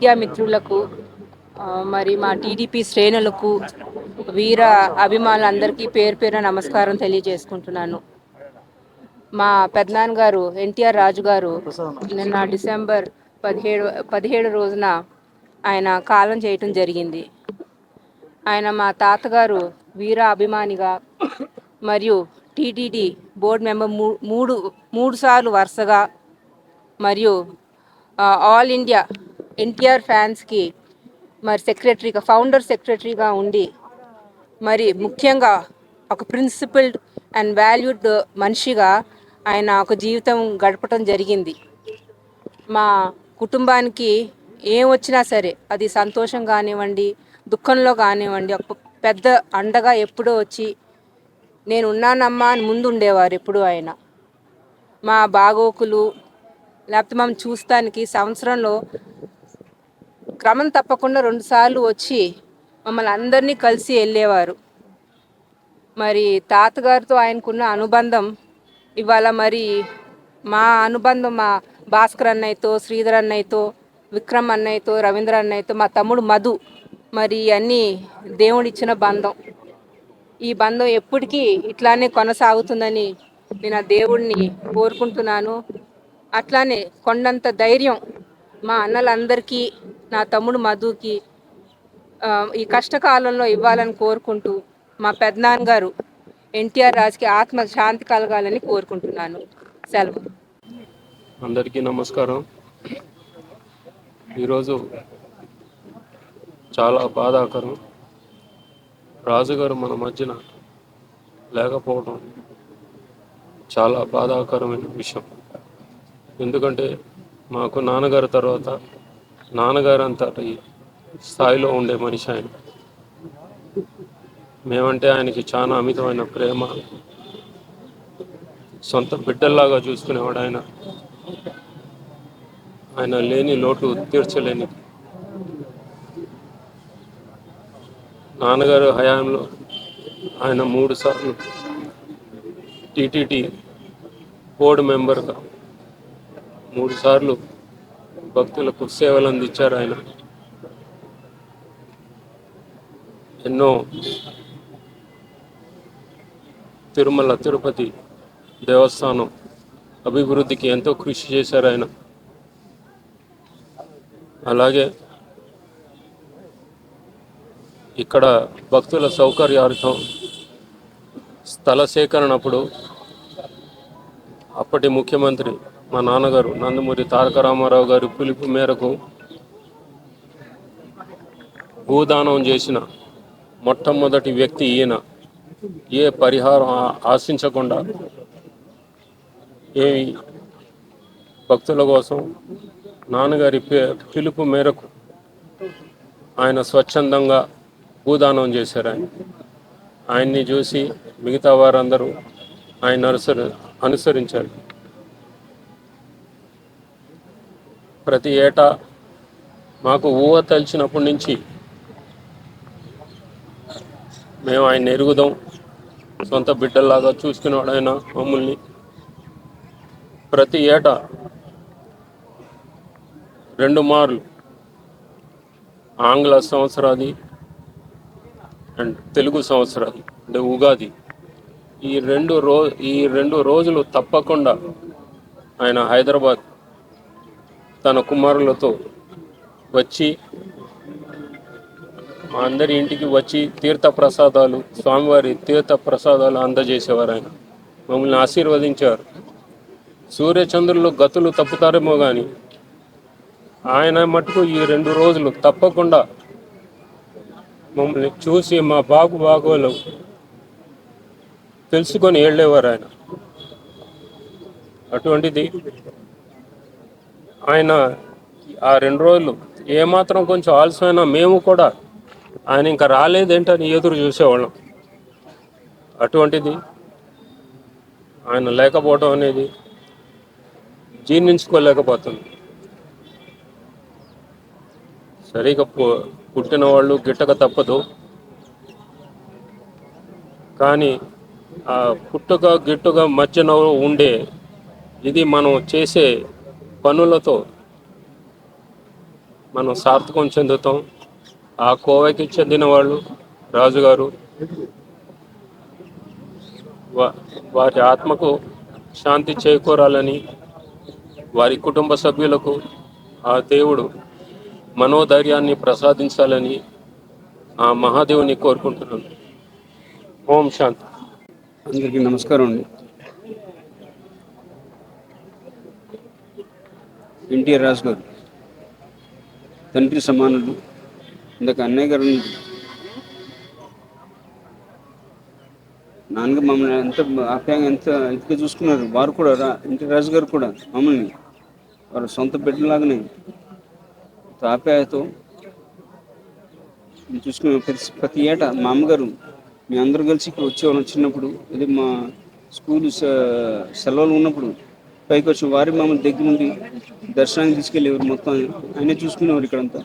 Media మిత్రులకు మరి మా టీడీపీ శ్రేణులకు వీర అభిమానులందరికీ పేరు పేరు నమస్కారం తెలియజేసుకుంటున్నాను. మా పెద్దనాన్న గారు ఎన్టీఆర్ రాజు గారు నిన్న డిసెంబర్ పదిహేడు పదిహేడు రోజున ఆయన కాలం చేయటం జరిగింది. ఆయన మా తాతగారు వీర అభిమానిగా మరియు టీటీడీ బోర్డు మెంబర్ మూడు మూడు సార్లు వరుసగా మరియు ఆల్ ఇండియా ఎన్టీఆర్ ఫ్యాన్స్కి మరి సెక్రటరీగా ఫౌండర్ సెక్రటరీగా ఉండి మరి ముఖ్యంగా ఒక ప్రిన్సిపల్డ్ అండ్ వాల్యూడ్ మనిషిగా ఆయన ఒక జీవితం గడపటం జరిగింది. మా కుటుంబానికి ఏం వచ్చినా సరే అది సంతోషం కానివ్వండి దుఃఖంలో కానివ్వండి ఒక పెద్ద అండగా ఎప్పుడూ వచ్చి నేను ఉన్నానమ్మా అని ముందు ఉండేవారు ఎప్పుడూ ఆయన. మా బాగోకులు లేకపోతే మనం చూస్తానికి సంవత్సరంలో క్రమం తప్పకుండా రెండుసార్లు వచ్చి మమ్మల్ని అందరినీ కలిసి వెళ్ళేవారు. మరి తాతగారితో ఆయనకున్న అనుబంధం ఇవాళ మరి మా అనుబంధం మా భాస్కర్ అన్నయ్యతో శ్రీధర్ అన్నయ్యతో విక్రమ్ అన్నయ్యతో రవీంద్ర అన్నయ్యతో మా తమ్ముడు మధు మరి అన్నీ దేవుడిచ్చిన బంధం. ఈ బంధం ఎప్పటికీ ఇట్లానే కొనసాగుతుందని నేను ఆ దేవుడిని కోరుకుంటున్నాను. అట్లానే కొండంత ధైర్యం మా అన్నలందరికీ నా తమ్ముడు మధుకి ఈ కష్టకాలంలో ఇవ్వాలని కోరుకుంటూ మా పెద్దనాన్న గారు ఎన్టీఆర్ రాజుకి ఆత్మ శాంతి కలగాలని కోరుకుంటున్నాను. సెలవు. అందరికీ నమస్కారం. ఈరోజు చాలా బాధాకరం. రాజుగారు మన మధ్యన లేకపోవడం చాలా బాధాకరమైన విషయం. ఎందుకంటే మాకు నాన్నగారి తర్వాత నాన్నగారు అంత స్థాయిలో ఉండే మనిషి ఆయన. మేమంటే ఆయనకి చాలా అమితమైన ప్రేమ. సొంత బిడ్డల్లాగా చూసుకునేవాడు ఆయన. ఆయన లేని లోటు తీర్చలేని నాన్నగారు హయాంలో ఆయన మూడు సార్లు టీటీటీ బోర్డు మెంబర్గా మూడు సార్లు భక్తులకు సేవలు అందించారు ఆయన. ఎన్నో తిరుమల తిరుపతి దేవస్థానం అభివృద్ధికి ఎంతో కృషి చేశారు ఆయన. అలాగే ఇక్కడ భక్తుల సౌకర్యార్థం స్థల సేకరణప్పుడు అప్పటి ముఖ్యమంత్రి మా నాన్నగారు నందమూరి తారక రామారావు గారి పిలుపు మేరకు భూదానం చేసిన మొట్టమొదటి వ్యక్తి ఈయన. ఏ పరిహారం ఆశించకుండా ఏమి భక్తుల కోసం నాన్నగారి పిలుపు మేరకు ఆయన స్వచ్ఛందంగా భూదానం చేశారు ఆయన. ఆయన్ని చూసి మిగతా వారందరూ ఆయన అనుసరి అనుసరించారు. ప్రతి ఏటా మాకు ఊహ తలిచినప్పటి నుంచి మేము ఆయన ఎరుగుదాం. సొంత బిడ్డల్లాగా చూసుకునేవాడు ఆయన మమ్మల్ని. ప్రతి ఏటా రెండు మార్లు ఆంగ్ల సంవత్సరాది అండ్ తెలుగు సంవత్సరాది అంటే ఉగాది. ఈ రెండు రో ఈ రెండు రోజులు తప్పకుండా ఆయన హైదరాబాద్ తన కుమారులతో వచ్చి మా అందరి ఇంటికి వచ్చి తీర్థ ప్రసాదాలు స్వామివారి తీర్థ ప్రసాదాలు అందజేసేవారు ఆయన. మమ్మల్ని ఆశీర్వదించారు. సూర్యచంద్రులు గతులు తప్పుతారేమో కానీ ఆయన మటుకు ఈ రెండు రోజులు తప్పకుండా మమ్మల్ని చూసి మా బాగు బాగోలు తెలుసుకొని వెళ్ళేవారు ఆయన. అటువంటిది ఆయన ఆ రెండు రోజులు ఏమాత్రం కొంచెం ఆలస్యమైనా మేము కూడా ఆయన ఇంకా రాలేదేంటని ఎదురు చూసేవాళ్ళం. అటువంటిది ఆయన లేకపోవడం అనేది జీర్ణించుకోలేకపోతుంది. సరిగా పు- పుట్టిన వాళ్ళు గిట్టక తప్పదు. కానీ ఆ పుట్టుక గిట్టుక మధ్యన ఉండే ఇది మనం చేసే పనులతో మనం సార్థకం చెందుతాం. ఆ కోవకి చెందిన వాళ్ళు రాజుగారు వారి ఆత్మకు శాంతి చేకూరాలని వారి కుటుంబ సభ్యులకు ఆ దేవుడు మనోధైర్యాన్ని ప్రసాదించాలని ఆ మహాదేవుని కోరుకుంటున్నాను. ఓం శాంతి. అందరికీ నమస్కారం అండి. ఎన్టీఆర్ రాజు గారు తండ్రి సమానుడు ఇందాక అన్నయ్య గారు నాన్నగా మమ్మల్ని ఎంత ఆప్యాయంగా ఎంత ఇదిగా చూసుకున్నారు. వారు కూడా రా ఎన్టీఆర్ రాజు గారు కూడా మమ్మల్ని వారు సొంత బిడ్డలాగానే ఎంతో ఆప్యాయతో చూసుకున్న ప్రతి ప్రతి ఏటా మా అమ్మగారు మీ అందరూ కలిసి ఇక్కడ వచ్చేవాళ్ళం చిన్నప్పుడు. ఇది మా స్కూల్ సె- సెలవులు ఉన్నప్పుడు పైకి వచ్చి వారి మమ్మల్ని దగ్గర నుండి దర్శనానికి తీసుకెళ్ళేవారు మొత్తం ఆయనే చూసుకునేవారు ఇక్కడంతా.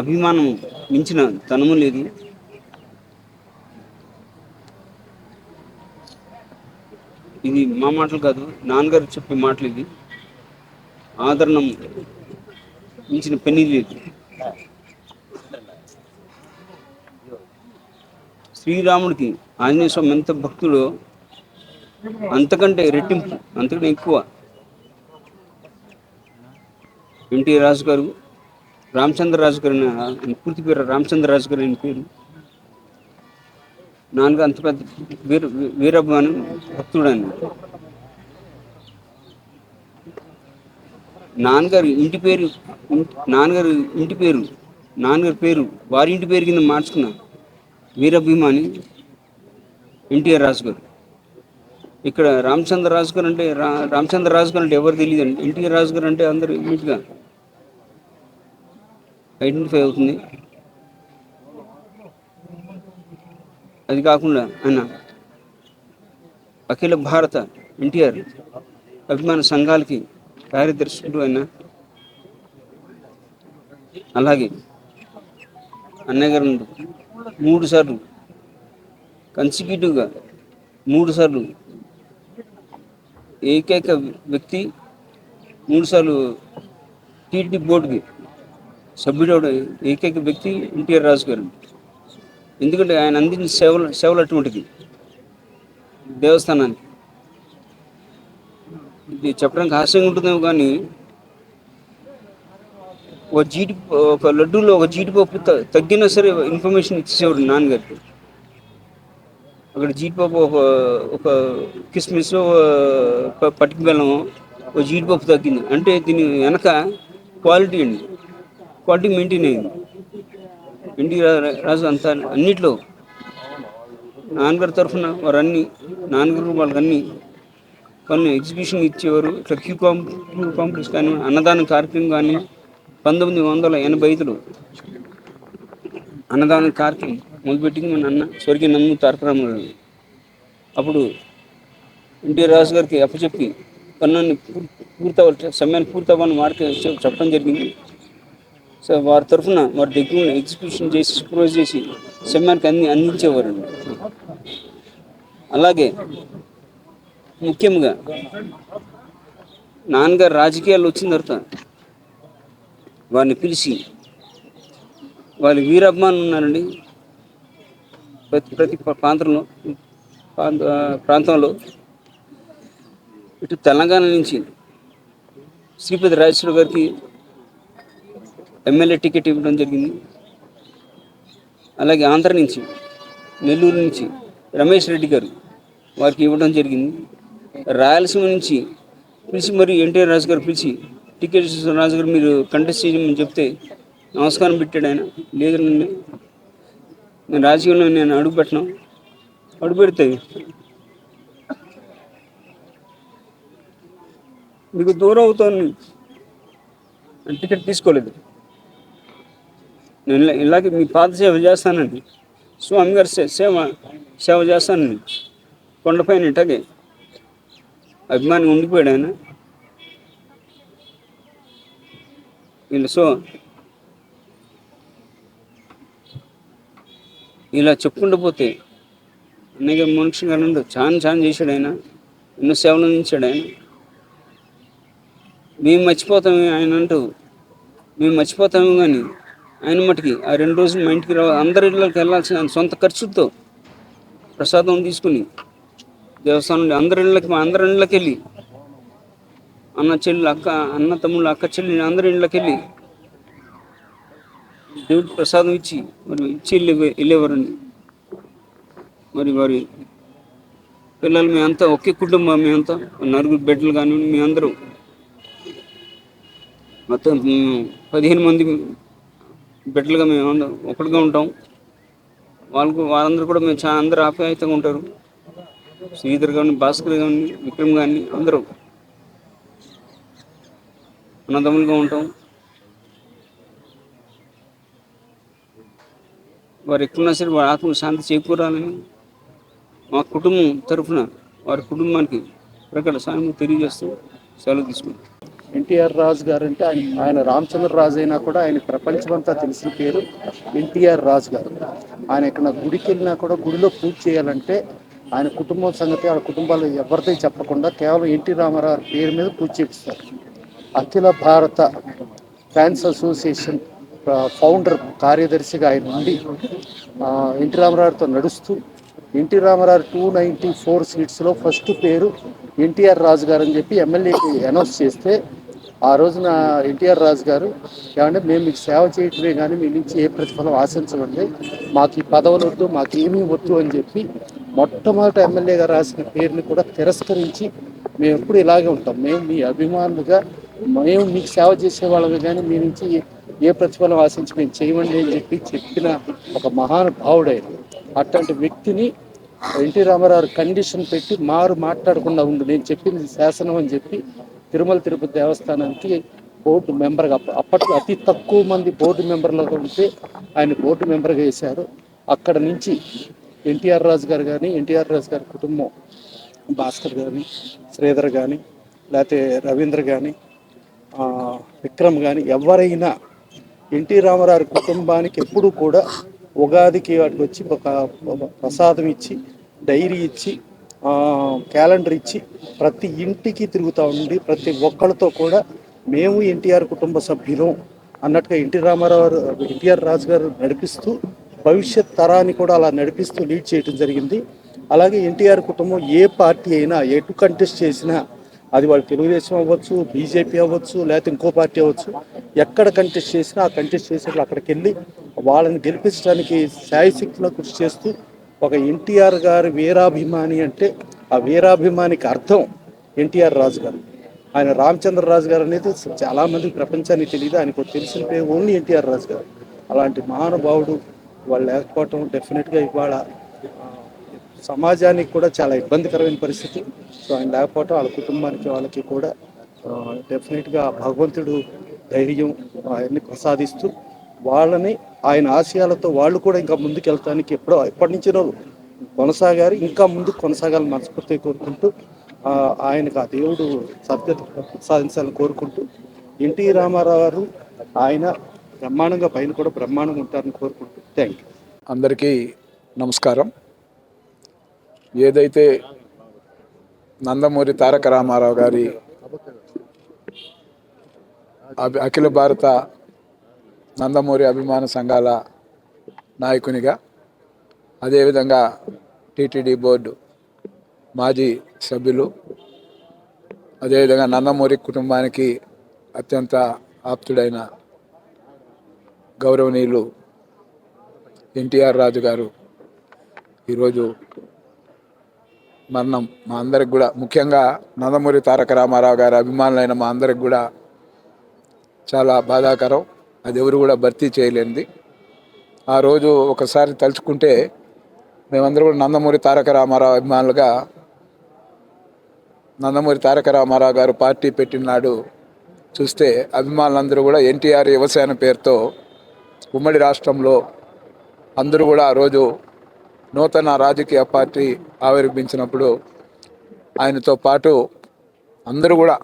అభిమానం మించిన తనము లేదు. ఇది మా మాటలు కాదు నాన్నగారు చెప్పే మాటలు ఇది. ఆదరణం మించిన పని లేదు. శ్రీరాముడికి ఆంజనేయ స్వామి ఎంత భక్తుడో అంతకంటే రెట్టింపు అంతకంటే ఎక్కువ. ఎన్టీ రాజు గారు రామచంద్ర రాజు గారు పూర్తి పేరు రామచంద్ర రాజు గారు అని పేరు. నాన్నగా అంత పెద్ద వీర వీరభిమానం భక్తుడు అని నాన్నగారు ఇంటి పేరు నాన్నగారు ఇంటి పేరు నాన్నగారి పేరు వారి ఇంటి పేరు కింద మార్చుకున్న వీరాభిమాని ఎన్టీఆర్ రాజు గారు ఇక్కడ రామచంద్ర రాజు గారు అంటే రా రామచంద్ర రాజు గారు అంటే ఎవరు తెలియదు అండి ఎన్టీఆర్ రాజు గారు అంటే అందరూ ఇమీడియట్గా ఐడెంటిఫై అవుతుంది. అది కాకుండా ఆయన అఖిల భారత ఎన్టీఆర్ అభిమాన సంఘాలకి కార్యదర్శుడు ఆయన. అలాగే అన్నయ్య గారు మూడు సార్లు. కన్సిక్యూటివ్గా మూడు సార్లు. ఏకైక వ్యక్తి మూడు సార్లు టీటీడీ బోర్డుకి సభ్యుడు ఏకైక వ్యక్తి ఎన్టీఆర్ రాజు గారు. ఎందుకంటే ఆయన అందించిన సేవలు సేవలు అటువంటిది. దేవస్థానానికి. ఇది చెప్పడానికి హాస్యంగా ఉంటుందేమో కానీ ఒక జీడి ఒక లడ్డూలో ఒక జీడిపప్పు త- తగ్గినా సరే ఇన్ఫర్మేషన్ ఇచ్చేవాడు నాన్నగారికి. అక్కడ జీడిపప్పు ఒక ఒక కిస్మిస్ పట్టిక ఒక జీడిపప్పు తగ్గింది. అంటే దీని వెనక క్వాలిటీ అండి. క్వాలిటీ మెయింటైన్ అయింది. ఇంటి రాజు అంతా అన్నిట్లో నాన్నగారి తరఫున వారు నాన్నగారు వాళ్ళకి అన్ని కొన్ని ఎగ్జిబిషన్ ఇచ్చేవారు. ఇట్లా క్యూ కాంప్ క్యూ కాంప్లెక్స్ కానీ అన్నదానం కార్యక్రమం కానీ పంతొమ్మిది వందల ఎనభై ఐదులో అన్నదాన కార్యక్రమం మొదలుపెట్టింది మన అన్న స్వర్గీయ నమ్ము తారకరామారావు అప్పుడు ఎన్టీఆర్ రాజు గారికి అప్పచెప్పి పన్నుని పూర్తవ్వాలి సమయాన్ని పూర్తవ్వాలని వారికి చెప్పడం జరిగింది. సో వారి తరఫున వారి దగ్గర ఎగ్జిక్యూషన్ చేసి సూపర్వైజ్ చేసి సమయానికి అన్ని అందించేవారు. అలాగే ముఖ్యంగా నాన్నగారు రాజకీయాలు వచ్చిన తర్వాత వారిని పిలిచి వాళ్ళ వీరాభిమానులు ఉన్నారండి. ప్రతి ప్రతి ప్రాంతంలో ప్రాంత ప్రాంతంలో ఇటు తెలంగాణ నుంచి శ్రీపతి రాజేశ్వర గారికి ఎమ్మెల్యే టికెట్ ఇవ్వడం జరిగింది. అలాగే ఆంధ్ర నుంచి నెల్లూరు నుంచి రమేష్ రెడ్డి గారు వారికి ఇవ్వడం జరిగింది. రాయలసీమ నుంచి పిలిచి మరి ఎన్టీఆర్ రాజు గారు పిలిచి టికెట్ రాజు గారు మీరు కంటెస్ట్ చేయమని చెప్తే నమస్కారం పెట్టాడు ఆయన. లేదండి నేను రాజకీయంలో నేను అడుగు పెట్టను. అడుగు పెడితే మీకు దూరం అవుతాను. టికెట్ తీసుకోలేదు. నేను ఇలా- ఇలాగే మీ పాత సేవ చేస్తానండి. స్వామి గారి సేవ సేవ చేస్తానండి. కొండపైన ఇట్టగే అభిమాని ఉండిపోయాడు ఆయన. వీళ్ళు సో ఇలా చెప్పుకుంటూ పోతే అన్నయ్య మనుషులు గారు చాలా చాలా చేశాడు ఆయన ఎన్నో సేవలు అందించాడు ఆయన. మేము మర్చిపోతాం ఆయన అంటూ మేము మర్చిపోతాము కానీ ఆయన మటుకి ఆ రెండు రోజులు మా ఇంటికి రావాలి అందరి ఇళ్ళకి వెళ్ళాల్సిన సొంత ఖర్చుతో ప్రసాదం తీసుకుని దేవస్థానం నుండి అందరి ఇళ్ళకి మా అందరి ఇళ్ళకి వెళ్ళి అన్న చెల్లి అక్క అన్న తమ్ముళ్ళు అక్క చెల్లి అందరి ఇళ్ళకి వెళ్ళి దేవుడికి ప్రసాదం ఇచ్చి మరి ఇచ్చి వెళ్ళే వెళ్ళేవారండి. మరి వారి పిల్లలు మేమంతా ఒకే కుటుంబం మేమంతా నలుగురు బిడ్డలు కానీ మేమందరం మొత్తం పదిహేను మంది బిడ్డలుగా మేము ఒకటిగా ఉంటాం. వాళ్ళకు వాళ్ళందరూ కూడా మేము చాలా అందరూ ఆప్యాయతగా ఉంటారు. శ్రీధర్ కానీ భాస్కర్ కానీ విక్రమ్ కానీ అందరూ ఉన్నతములుగా ఉంటాం. వారు ఎక్కడున్నా సరే వారి ఆత్మ శాంతి చేకూరాలని మా కుటుంబం తరఫున వారి కుటుంబానికి ప్రకట సాయం తెలియజేస్తూ సెలవు తీసుకుంటాం ఎన్టీఆర్ రాజు గారు అంటే ఆయన ఆయన రామచంద్ర రాజు అయినా కూడా ఆయన ప్రపంచమంతా తెలిసిన పేరు ఎన్టీఆర్ రాజు గారు. ఆయన ఇక్కడ గుడికి వెళ్ళినా కూడా గుడిలో పూజ చేయాలంటే ఆయన కుటుంబం సంగతి ఆ కుటుంబాలు ఎవరిదే చెప్పకుండా కేవలం ఎన్టీ రామారావు పేరు మీద పూజ చేపిస్తారు. అఖిల భారత ఫ్యాన్స్ అసోసియేషన్ ఫౌండర్ కార్యదర్శిగా ఆయన ఉండి ఎన్టీ రామారావుతో నడుస్తూ NT Ramarao two ninety four సీట్స్లో first పేరు ఎన్టీఆర్ రాజు గారు అని చెప్పి ఎమ్మెల్యేకి అనౌన్స్ చేస్తే ఆ రోజున ఎన్టీఆర్ రాజు గారు ఏమంటే మేము మీకు సేవ చేయటమే కానీ మీ నుంచి ఏ ప్రతిఫలం ఆశించమండి. మాకు ఈ పదవులు వద్దు మాకు ఏమీ వద్దు అని చెప్పి మొట్టమొదట ఎమ్మెల్యేగా రాసిన పేరుని కూడా తిరస్కరించి మేము ఎప్పుడు ఇలాగే ఉంటాం. మేము మీ అభిమానులుగా మేము మీకు సేవ చేసేవాళ్ళమే కానీ మీ నుంచి ఏ- ప్రతిఫలం ఆశించి మేము చేయమండి అని చెప్పి చెప్పిన ఒక మహానుభావుడైన ఆయన అట్లాంటి వ్యక్తిని ఎన్టీ రామారావు కండిషన్ పెట్టి మారు మాట్లాడకుండా ఉండు. నేను చెప్పింది శాసనం అని చెప్పి తిరుమల తిరుపతి దేవస్థానానికి బోర్డు మెంబర్గా అప్ప- అప్పట్లో అతి తక్కువ మంది బోర్డు మెంబర్లుగా ఉంటే ఆయన బోర్డు మెంబర్గా వేశారు. అక్కడ నుంచి ఎన్టీఆర్ రాజు గారు కానీ ఎన్టీఆర్ రాజు గారి కుటుంబం భాస్కర్ కానీ శ్రీధర్ కానీ లేకపోతే రవీంద్ర కానీ విక్రమ్ కానీ ఎవరైనా ఎన్టీ రామారావు కుటుంబానికి ఎప్పుడూ కూడా ఉగాదికి వాటికి వచ్చి ఒక ప్రసాదం ఇచ్చి డైరీ ఇచ్చి క్యాలెండర్ ఇచ్చి ప్రతి ఇంటికి తిరుగుతూ ఉండి ప్రతి ఒక్కరితో కూడా మేము ఎన్టీఆర్ కుటుంబ సభ్యులం అన్నట్టుగా ఎన్టీ రామారావు ఎన్టీఆర్ రాజు గారు నడిపిస్తూ భవిష్యత్ తరాన్ని కూడా అలా నడిపిస్తూ లీడ్ చేయడం జరిగింది. అలాగే ఎన్టీఆర్ కుటుంబం ఏ పార్టీ అయినా ఎటు కంటెస్ట్ చేసినా అది వాళ్ళు తెలుగుదేశం అవ్వచ్చు బీజేపీ అవ్వచ్చు లేకపోతే ఇంకో పార్టీ అవ్వచ్చు ఎక్కడ కంటెస్ట్ చేసినా ఆ కంటెస్ట్ చేసేట్లు అక్కడికి వెళ్ళి వాళ్ళని గెలిపించడానికి శాయశక్తిలో కృషి చేస్తూ ఒక ఎన్టీఆర్ గారి వీరాభిమాని అంటే ఆ వీరాభిమానికి అర్థం ఎన్టీఆర్ రాజు గారు ఆయన రామచంద్ర రాజు గారు అనేది చాలామంది ప్రపంచానికి తెలియదు ఆయనకు తెలిసిన పేరు ఓన్లీ ఎన్టీఆర్ రాజు గారు అలాంటి మహానుభావుడు వాళ్ళు లేకపోవటం డెఫినెట్గా ఇవాళ సమాజానికి కూడా చాలా ఇబ్బందికరమైన పరిస్థితి. సో ఆయన లేకపోవటం వాళ్ళ కుటుంబానికి వాళ్ళకి కూడా డెఫినెట్గా భగవంతుడు ధైర్యం ఆయన్ని ప్రసాదిస్తూ వాళ్ళని ఆయన ఆశయాలతో వాళ్ళు కూడా ఇంకా ముందుకెళ్తానికి ఎప్పుడో ఎప్పటి నుంచినో కొనసాగారు. ఇంకా ముందుకు కొనసాగాలని మనస్ఫూర్తిగా కోరుకుంటూ ఆయనకు ఆ దేవుడు సద్గతి ప్రసాదించాలని కోరుకుంటూ ఎన్టీ రామారావు గారు ఆయన బ్రహ్మాండంగా పైన కూడా బ్రహ్మాండంగా ఉంటారని కోరుకుంటూ థ్యాంక్ యూ అందరికీ నమస్కారం. ఏదైతే నందమూరి తారక రామారావు గారి అభి- అఖిల భారత నందమూరి అభిమాన సంఘాల నాయకునిగా అదేవిధంగా టీటీడీ బోర్డు మాజీ సభ్యులు అదేవిధంగా నందమూరి కుటుంబానికి అత్యంత ఆప్తుడైన గౌరవనీయులు ఎన్టీఆర్ రాజు గారు ఈరోజు మరణం మా అందరికి కూడా. ముఖ్యంగా నందమూరి తారక రామారావు గారి అభిమానులైన మా అందరికి కూడా చాలా బాధాకరం. అది ఎవరు కూడా భర్తీ చేయలేనిది. ఆ రోజు ఒకసారి తలుచుకుంటే మేమందరం కూడా నందమూరి తారక రామారావు అభిమానులుగా నందమూరి తారక రామారావు గారు పార్టీ పెట్టినాడు చూస్తే అభిమానులందరూ కూడా ఎన్టీఆర్ యువసేన పేరుతో ఉమ్మడి రాష్ట్రంలో అందరూ కూడా ఆ రోజు నూతన రాజకీయ పార్టీ ఆవిర్భించినప్పుడు ఆయనతో పాటు అందరూ కూడా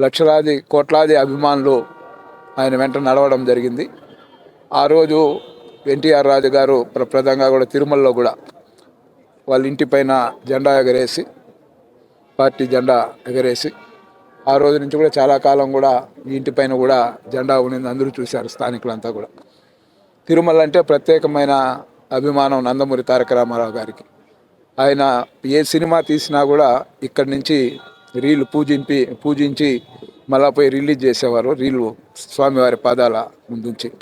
లక్షలాది కోట్లాది అభిమానులు ఆయన వెంట నడవడం జరిగింది. ఆ రోజు ఎన్టీఆర్ రాజు గారు ప్ర- కూడా తిరుమలలో కూడా వాళ్ళ ఇంటిపైన జెండా ఎగరేసి పార్టీ జెండా ఎగరేసి ఆ రోజు నుంచి కూడా చాలా కాలం కూడా ఈ ఇంటిపైన కూడా జెండా ఉండింది అందరూ చూశారు స్థానికులంతా కూడా. తిరుమల అంటే ప్రత్యేకమైన అభిమానం నందమూరి తారక రామారావు గారికి. ఆయన ఏ సినిమా తీసినా కూడా ఇక్కడి నుంచి రీలు పూజింపి పూజించి మళ్ళా పోయి రిలీజ్ చేసేవారు రీలు స్వామివారి పాదాల ముందుంచి.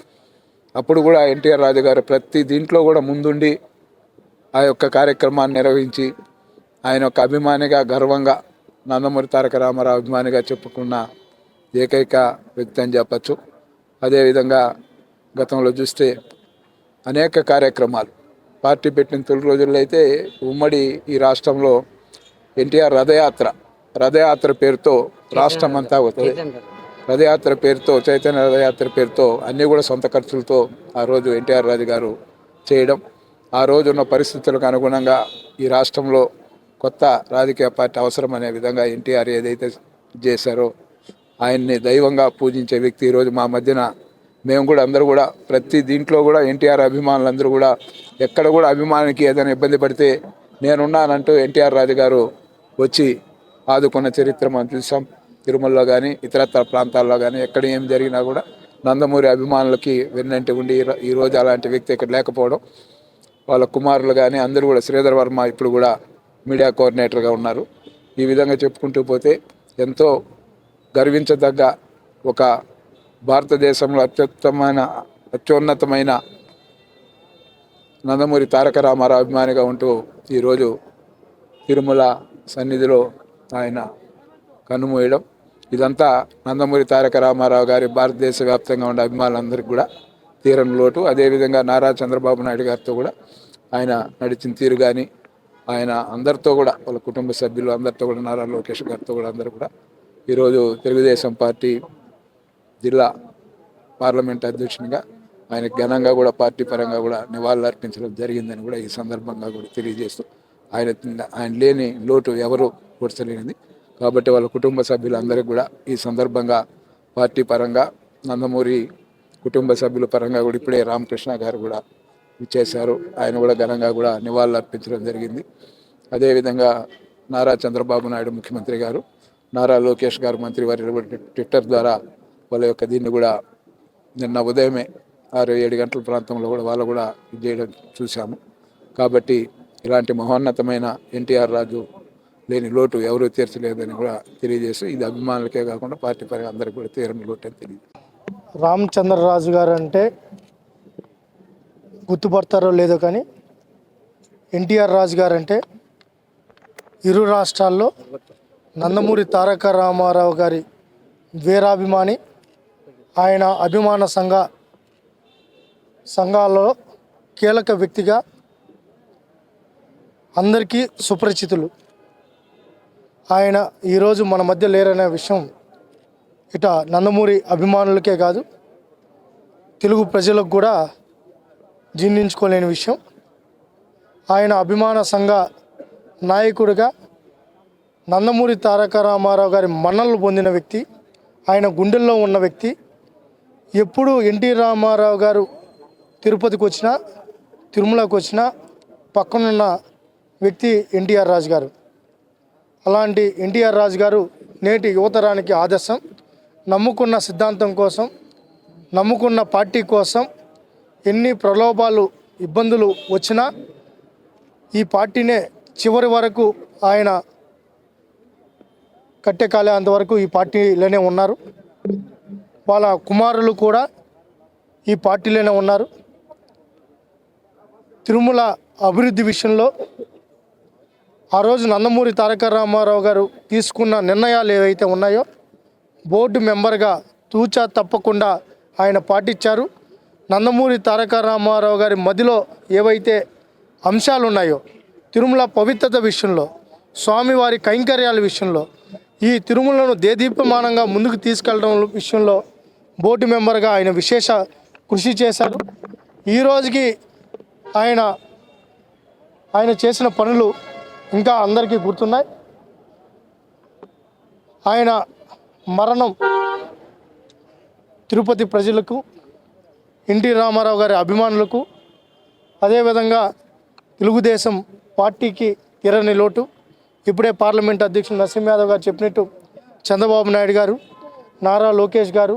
అప్పుడు కూడా ఎన్టీఆర్ రాజు గారు ప్రతి దీంట్లో కూడా ముందుండి ఆ యొక్క కార్యక్రమాన్ని నిర్వహించి ఆయన యొక్క అభిమానిగా గర్వంగా నందమూరి తారక రామారావు అభిమానిగా చెప్పుకున్న ఏకైక వ్యక్తి అని చెప్పచ్చు. అదేవిధంగా గతంలో చూస్తే అనేక కార్యక్రమాలు. పార్టీ పెట్టిన తొలి రోజుల్లో అయితే ఉమ్మడి ఈ రాష్ట్రంలో ఎన్టీఆర్ రథయాత్ర రథయాత్ర పేరుతో రాష్ట్రం అంతా అవుతుంది రథయాత్ర పేరుతో చైతన్య రథయాత్ర పేరుతో అన్నీ కూడా సొంత ఖర్చులతో ఆ రోజు ఎన్టీఆర్ రాజు గారు చేయడం. ఆ రోజు ఉన్న పరిస్థితులకు అనుగుణంగా ఈ రాష్ట్రంలో కొత్త రాజకీయ పార్టీ అవసరం అనే విధంగా ఎన్టీఆర్ ఏదైతే చేశారో ఆయన్ని దైవంగా పూజించే వ్యక్తి ఈరోజు మా మధ్యన మేము కూడా అందరూ కూడా ప్రతి దీంట్లో కూడా ఎన్టీఆర్ అభిమానులందరూ కూడా ఎక్కడ కూడా అభిమానికి ఏదైనా ఇబ్బంది పడితే నేనున్నానంటూ ఎన్టీఆర్ రాజు గారు వచ్చి ఆదుకున్న చరిత్ర మనం చూసాం. తిరుమలలో కానీ ఇతరత్ర ప్రాంతాల్లో కానీ ఎక్కడ ఏం జరిగినా కూడా నందమూరి అభిమానులకి వెన్నంటి ఉండి ఈ ఈ రోజు అలాంటి వ్యక్తి ఇక్కడ లేకపోవడం. వాళ్ళ కుమారులు కానీ అందరూ కూడా శ్రీధర్ వర్మ ఇప్పుడు కూడా మీడియా కోఆర్డినేటర్గా ఉన్నారు. ఈ విధంగా చెప్పుకుంటూ పోతే ఎంతో గర్వించదగ్గ ఒక భారతదేశంలో అత్యుత్తమైన అత్యున్నతమైన నందమూరి తారక రామారావు అభిమానిగా ఉంటూ ఈరోజు తిరుమల సన్నిధిలో ఆయన కన్నుమూయడం ఇదంతా నందమూరి తారక రామారావు గారి భారతదేశ వ్యాప్తంగా ఉండే అభిమానులందరికీ కూడా తీరని లోటు. అదేవిధంగా నారా చంద్రబాబు నాయుడు గారితో కూడా ఆయన నడిచిన తీరు కానీ ఆయన అందరితో కూడా వాళ్ళ కుటుంబ సభ్యులు అందరితో కూడా నారా లోకేష్ గారితో కూడా అందరూ కూడా ఈరోజు తెలుగుదేశం పార్టీ జిల్లా పార్లమెంట్ అధ్యక్షునిగా ఆయన ఘనంగా కూడా పార్టీ పరంగా కూడా నివాళులు అర్పించడం జరిగిందని కూడా ఈ సందర్భంగా కూడా తెలియజేస్తూ ఆయన ఆయన లేని లోటు ఎవరు కూర్చలేనిది కాబట్టి వాళ్ళ కుటుంబ సభ్యులందరికీ కూడా ఈ సందర్భంగా పార్టీ పరంగా నందమూరి కుటుంబ సభ్యుల పరంగా కూడా ఇప్పుడే రామకృష్ణ గారు కూడా ఇచ్చేశారు ఆయన కూడా ఘనంగా కూడా నివాళులు అర్పించడం జరిగింది. అదేవిధంగా నారా చంద్రబాబు నాయుడు ముఖ్యమంత్రి గారు నారా లోకేష్ గారు మంత్రి వారి ట్విట్టర్ ద్వారా వాళ్ళ యొక్క దీన్ని కూడా నిన్న ఉదయమే ఆరు ఏడు గంటల ప్రాంతంలో కూడా వాళ్ళు కూడా ఇది చేయడం చూశాము. కాబట్టి ఇలాంటి మహోన్నతమైన ఎన్టీఆర్ రాజు లేని లోటు ఎవరూ తీర్చలేదని కూడా తెలియజేసి ఇది అభిమానులకే కాకుండా పార్టీ పరంగా అందరికీ కూడా తీరని లోటు అని తెలియదు రామచంద్రరాజు గారు అంటే గుర్తుపడతారో లేదో కానీ ఎన్టీఆర్ రాజు గారు అంటే ఇరు రాష్ట్రాల్లో నందమూరి తారక రామారావు గారి వీరాభిమాని ఆయన అభిమాన సంఘ సంఘాలలో కీలక వ్యక్తిగా అందరికీ సుపరిచితులు. ఆయన ఈరోజు మన మధ్య లేరనే విషయం ఇట నందమూరి అభిమానులకే కాదు తెలుగు ప్రజలకు కూడా జీర్ణించుకోలేని విషయం. ఆయన అభిమాన సంఘ నాయకుడిగా నందమూరి తారక రామారావు గారి మన్నలు పొందిన వ్యక్తి ఆయన గుండెల్లో ఉన్న వ్యక్తి ఎప్పుడు ఎన్టీ రామారావు గారు తిరుపతికి వచ్చినా తిరుమలకు వచ్చినా పక్కనున్న వ్యక్తి ఎన్టీఆర్ రాజు గారు. అలాంటి ఎన్టీఆర్ రాజు గారు నేటి యువతరానికి ఆదర్శం. నమ్ముకున్న సిద్ధాంతం కోసం నమ్ముకున్న పార్టీ కోసం ఎన్ని ప్రలోభాలు ఇబ్బందులు వచ్చినా ఈ పార్టీనే చివరి వరకు ఆయన కట్టెకాలే అంతవరకు ఈ పార్టీలోనే ఉన్నారు. వాళ్ళ కుమారులు కూడా ఈ పార్టీలోనే ఉన్నారు. తిరుమల అభివృద్ధి విషయంలో ఆ రోజు నందమూరి తారక రామారావు గారు తీసుకున్న నిర్ణయాలు ఏవైతే ఉన్నాయో బోర్డు మెంబర్గా తూచా తప్పకుండా ఆయన పాటించారు. నందమూరి తారక రామారావు గారి మదిలో ఏవైతే అంశాలు ఉన్నాయో తిరుమల పవిత్రత విషయంలో స్వామివారి కైంకర్యాల విషయంలో ఈ తిరుమలను దేదీప్యమానంగా ముందుకు తీసుకెళ్ళడం విషయంలో బోర్డు మెంబర్గా ఆయన విశేష కృషి చేశారు ఈ రోజుకి ఆయన ఆయన చేసిన పనులు ఇంకా అందరికీ గుర్తున్నాయి. ఆయన మరణం తిరుపతి ప్రజలకు ఎన్టీ రామారావు గారి అభిమానులకు అదేవిధంగా తెలుగుదేశం పార్టీకి తీరని లోటు. ఇప్పుడే పార్లమెంట్ అధ్యక్షులు నరసింహ యాదవ్ గారు చెప్పినట్టు చంద్రబాబు నాయుడు గారు నారా లోకేష్ గారు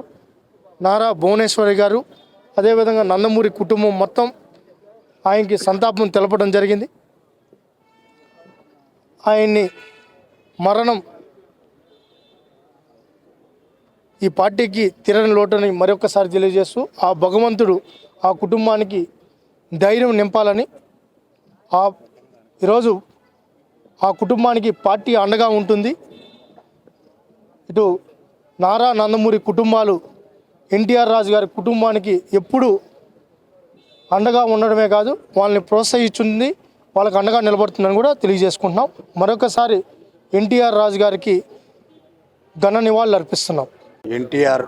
నారా భువనేశ్వరి గారు అదేవిధంగా నందమూరి కుటుంబం మొత్తం ఆయనకి సంతాపం తెలపడం జరిగింది. ఆయన్ని మరణం ఈ పార్టీకి తిరని లోటని మరొకసారి తెలియజేస్తూ ఆ భగవంతుడు ఆ కుటుంబానికి ధైర్యం నింపాలని ఆ ఈరోజు ఆ కుటుంబానికి పార్టీ అండగా ఉంటుంది. ఇటు నారా నందమూరి కుటుంబాలు ఎన్టీఆర్ రాజు గారి కుటుంబానికి ఎప్పుడు అండగా ఉండడమే కాదు వాళ్ళని ప్రోత్సహించింది వాళ్ళకి అండగా నిలబడుతుందని కూడా తెలియజేసుకుంటున్నాం. మరొకసారి ఎన్టీఆర్ రాజు గారికి ఘన నివాళులు అర్పిస్తున్నాం. ఎన్టీఆర్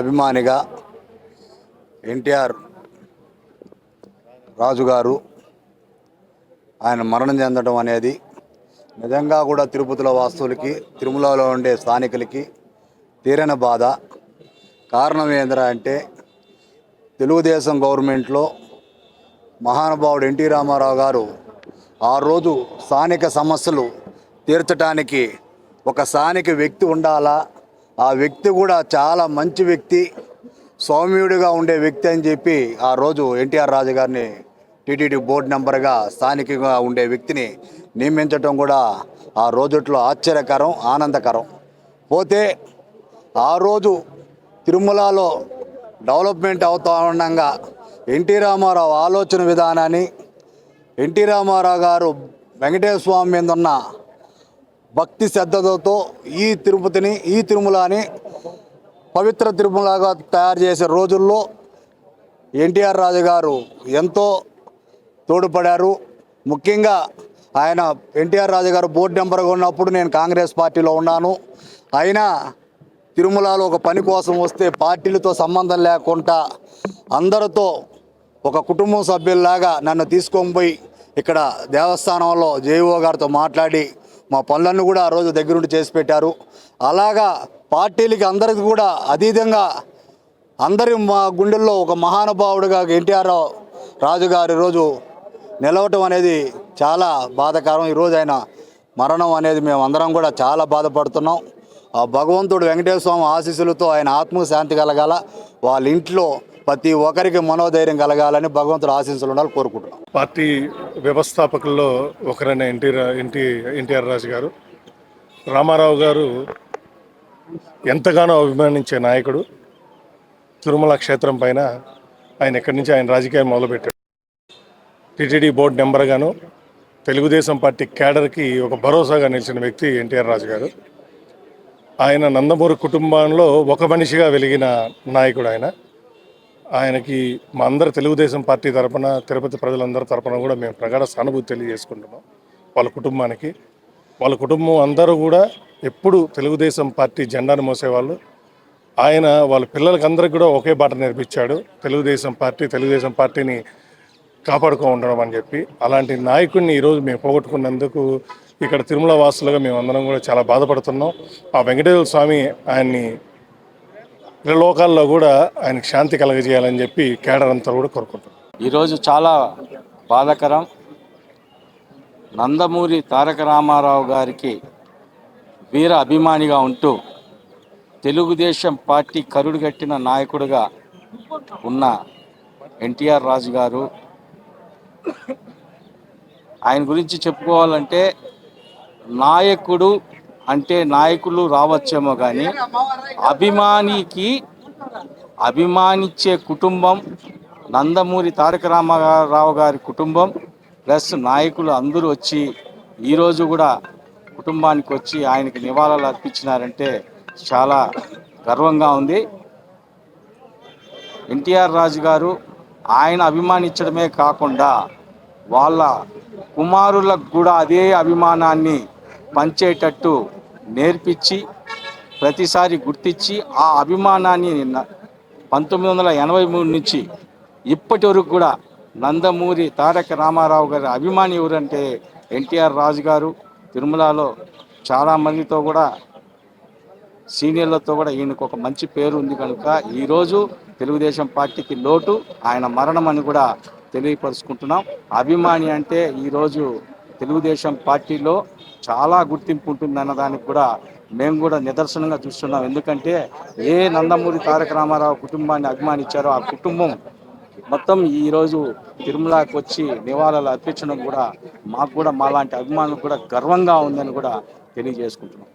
అభిమానిగా ఎన్టీఆర్ రాజుగారు ఆయన మరణం చెందడం అనేది నిజంగా కూడా తిరుపతిలో వాస్తువులకి తిరుమలలో ఉండే స్థానికులకి తీరని బాధ. కారణం ఏంద్రా అంటే తెలుగుదేశం గవర్నమెంట్లో మహానుభావుడు ఎన్టీ రామారావు గారు ఆ రోజు స్థానిక సమస్యలు తీర్చడానికి ఒక స్థానిక వ్యక్తి ఉండాలా? ఆ వ్యక్తి కూడా చాలా మంచి వ్యక్తి సౌమ్యుడిగా ఉండే వ్యక్తి అని చెప్పి ఆ రోజు ఎన్టీఆర్ రాజు గారిని టీటీడీ బోర్డు మెంబర్గా స్థానికంగా ఉండే వ్యక్తిని నియమించడం కూడా ఆ రోజుట్లో ఆశ్చర్యకరం ఆనందకరం. పోతే ఆ రోజు తిరుమలలో డెవలప్మెంట్ అవుతా ఉండగా ఎన్టీ రామారావు ఆలోచన విధానాన్ని ఎన్టీ రామారావు గారు వెంకటేశ్వర స్వామి మీద ఉన్న భక్తి శ్రద్ధతో ఈ తిరుపతిని ఈ తిరుమలని పవిత్ర తిరుమలగా తయారు చేసే రోజుల్లో ఎన్టీఆర్ రాజు గారు ఎంతో తోడ్పడారు. ముఖ్యంగా ఆయన ఎన్టీఆర్ రాజు గారు బోర్డు నెంబర్గా ఉన్నప్పుడు నేను కాంగ్రెస్ పార్టీలో ఉన్నాను. అయినా తిరుమలలో ఒక పని కోసం వస్తే పార్టీలతో సంబంధం లేకుండా అందరితో ఒక కుటుంబం సభ్యుల్లాగా నన్ను తీసుకొని పోయి ఇక్కడ దేవస్థానంలో జేఈఓ గారితో మాట్లాడి మా పనులన్నీ కూడా ఆ రోజు దగ్గరుండి చేసి పెట్టారు. అలాగా పార్టీలకి అందరికి కూడా అతీతంగా అందరి మా గుండెల్లో ఒక మహానుభావుడిగా ఎన్టీఆర్ రాజు గారి ఈరోజు నిలవటం అనేది చాలా బాధాకరం. ఈరోజు ఆయన మరణం అనేది మేము అందరం కూడా చాలా బాధపడుతున్నాం. ఆ భగవంతుడు వెంకటేశ్వర స్వామి ఆశీస్సులతో ఆయన ఆత్మశాంతి కలగాల. వాళ్ళ ఇంట్లో ప్రతి ఒక్కరికి మనోధైర్యం కలగాలని భగవంతుడు ఆశీస్సులు ఉండాలి కోరుకుంటున్నాం. పార్టీ వ్యవస్థాపకుల్లో ఒకరైన ఎన్టీ ఎన్టీ ఎన్టీఆర్ రాజు గారు రామారావు గారు ఎంతగానో అభిమానించే నాయకుడు. తిరుమల క్షేత్రం పైన ఆయన ఎక్కడి నుంచి ఆయన రాజకీయం మొదలుపెట్టాడు. టీటీడీ బోర్డు నెంబర్గాను తెలుగుదేశం పార్టీ క్యాడర్కి ఒక భరోసాగా నిలిచిన వ్యక్తి ఎన్టీఆర్ రాజు గారు. ఆయన నందమూరి కుటుంబంలో ఒక మనిషిగా వెలిగిన నాయకుడు ఆయన. ఆయనకి మా అందరి తెలుగుదేశం పార్టీ తరపున తిరుపతి ప్రజలందరి తరపున కూడా మేము ప్రగాఢ సానుభూతి తెలియజేసుకుంటున్నాం వాళ్ళ కుటుంబానికి. వాళ్ళ కుటుంబం అందరూ కూడా ఎప్పుడు తెలుగుదేశం పార్టీ జెండాను మోసేవాళ్ళు. ఆయన వాళ్ళ పిల్లలకి అందరికి కూడా ఒకే బాట నేర్పించాడు. తెలుగుదేశం పార్టీ తెలుగుదేశం పార్టీని కాపాడుకో ఉండడం అని చెప్పి. అలాంటి నాయకుడిని ఈరోజు మేము పోగొట్టుకున్నందుకు ఇక్కడ తిరుమల వాసులుగా మేము కూడా చాలా బాధపడుతున్నాం. ఆ వెంకటేశ్వర స్వామి ఆయన్ని లోకాల్లో కూడా ఆయనకు శాంతి కలగజేయాలని చెప్పి కేడర్ అంతా కూడా కోరుకుంటున్నాం. ఈరోజు చాలా బాధాకరం. నందమూరి తారక రామారావు గారికి వీర అభిమానిగా ఉంటూ తెలుగుదేశం పార్టీ కరుడు కట్టిన నాయకుడిగా ఉన్న ఎన్టీఆర్ రాజు గారు ఆయన గురించి చెప్పుకోవాలంటే నాయకుడు అంటే నాయకులు రావచ్చేమో కానీ అభిమానికి అభిమానిచ్చే కుటుంబం నందమూరి తారక రామారావు గారి కుటుంబం ప్లస్ నాయకులు అందరూ వచ్చి ఈరోజు కూడా కుటుంబానికి వచ్చి ఆయనకి నివాళులు అర్పించినారంటే చాలా గర్వంగా ఉంది. ఎన్టీఆర్ రాజు గారు ఆయన అభిమానించడమే కాకుండా వాళ్ళ కుమారులకు కూడా అదే అభిమానాన్ని పంచేటట్టు నేర్పించి ప్రతిసారి గుర్తించి ఆ అభిమానాన్ని న- పంతొమ్మిది వందల ఎనభై మూడు నుంచి ఇప్పటి వరకు కూడా నందమూరి తారక రామారావు గారి అభిమాని ఎవరంటే ఎన్టీఆర్ రాజు గారు. తిరుమలలో చాలామందితో కూడా సీనియర్లతో కూడా ఈయనకు ఒక మంచి పేరు ఉంది కనుక ఈరోజు తెలుగుదేశం పార్టీకి లోటు. ఆయన మరణం అని కూడా తెలియపరుచుకుంటున్నాం. అభిమాని అంటే ఈరోజు తెలుగుదేశం పార్టీలో చాలా గుర్తింపు ఉంటుంది అన్న దానికి కూడా మేము కూడా నిదర్శనంగా చూస్తున్నాం. ఎందుకంటే ఏ నందమూరి తారక రామారావు కుటుంబాన్ని అభిమానించారో ఆ కుటుంబం మొత్తం ఈరోజు తిరుమలకి వచ్చి నివాళులు అర్పించడం కూడా మాకు కూడా మాలాంటి అభిమానులకు కూడా గర్వంగా ఉందని కూడా తెలియజేసుకుంటున్నాం.